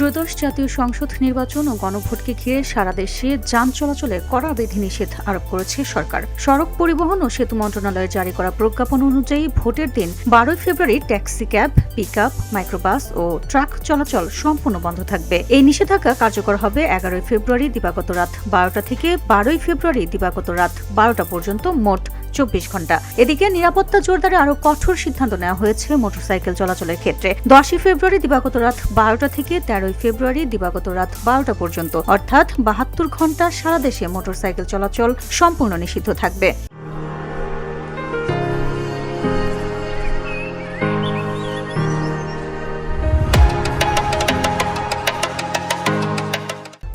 ত্রয়োদশ জাতীয় সংসদ নির্বাচন ও গণভোটকে ঘিরে সারা দেশে যান চলাচলে কড়া বিধিনিষেধ আরোপ করেছে সরকার। সড়ক পরিবহন ও সেতু মন্ত্রণালয়ের জারি করা প্রজ্ঞাপন অনুযায়ী ভোটের দিন বারোই ফেব্রুয়ারি taxi cab pick up microbus ও ট্রাক চলাচল সম্পূর্ণ বন্ধ থাকবে। এই নিষেধাজ্ঞা কার্যকর হবে এগারোই ফেব্রুয়ারি দিবাগত রাত বারোটা থেকে বারোই ফেব্রুয়ারি দিবাগত রাত বারোটা পর্যন্ত মোট চব্বিশ ঘণ্টা। এদিকে নিরাপত্তা জোরদারে আরও কঠোর সিদ্ধান্ত নেওয়া হয়েছে মোটরসাইকেল চলাচলের ক্ষেত্রে। দশই ফেব্রুয়ারি দিবাগত রাত বারোটা থেকে তেরোই ফেব্রুয়ারি দিবাগত রাত বারোটা পর্যন্ত। অর্থাৎ বাহাত্তর ঘণ্টা সারা দেশে মোটরসাইকেল চলাচল সম্পূর্ণ নিষিদ্ধ থাকবে।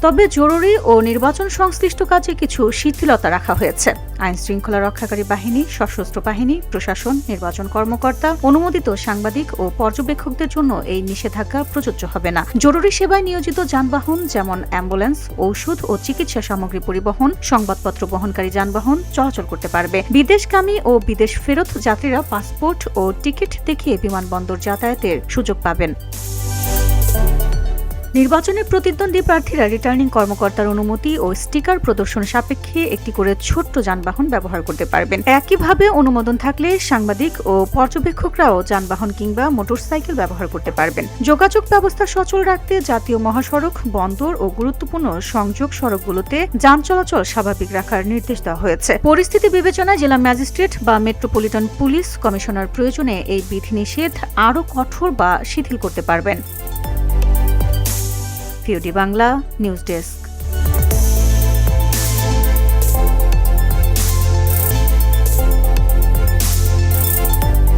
তবে জরুরি ও নির্বাচন সংশ্লিষ্ট কাজে কিছু শিথিলতা রাখা হয়েছে। আইন শৃঙ্খলা রক্ষাকারী বাহিনী, সশস্ত্র বাহিনী, প্রশাসন, নির্বাচন কর্মকর্তা, অনুমোদিত সাংবাদিক ও পর্যবেক্ষকদের জন্য এই নিষেধাজ্ঞা প্রযোজ্য হবে না। জরুরি সেবায় নিয়োজিত যানবাহন যেমন অ্যাম্বুলেন্স, ঔষধ ও চিকিৎসা সামগ্রী পরিবহন, সংবাদপত্র বহনকারী যানবাহন চলাচল করতে পারবে। বিদেশগামী ও বিদেশ ফেরত যাত্রীরা পাসপোর্ট ও টিকিট দেখিয়ে বিমানবন্দর যাতায়াতের সুযোগ পাবেন। নির্বাচনে প্রতিদ্বন্দ্বী প্রার্থীরা রিটার্নিং কর্মকর্তার অনুমতি ও স্টিকার প্রদর্শন সাপেক্ষে একটি করে ছোট্ট যানবাহন ব্যবহার করতে পারবেন। একইভাবে অনুমোদন থাকলে সাংবাদিক ও পর্যবেক্ষকরাও যানবাহন কিংবা মোটরসাইকেল ব্যবহার করতে পারবেন। যোগাযোগ ব্যবস্থা সচল রাখতে জাতীয় মহাসড়ক, বন্দর ও গুরুত্বপূর্ণ সংযোগ সড়কগুলোতে যান চলাচল স্বাভাবিক রাখার নির্দেশ দেওয়া হয়েছে। পরিস্থিতি বিবেচনায় জেলা ম্যাজিস্ট্রেট বা মেট্রোপলিটন পুলিশ কমিশনার প্রয়োজনে এই বিধিনিষেধ আরও কঠোর বা শিথিল করতে পারবেন। POD Bangla news desk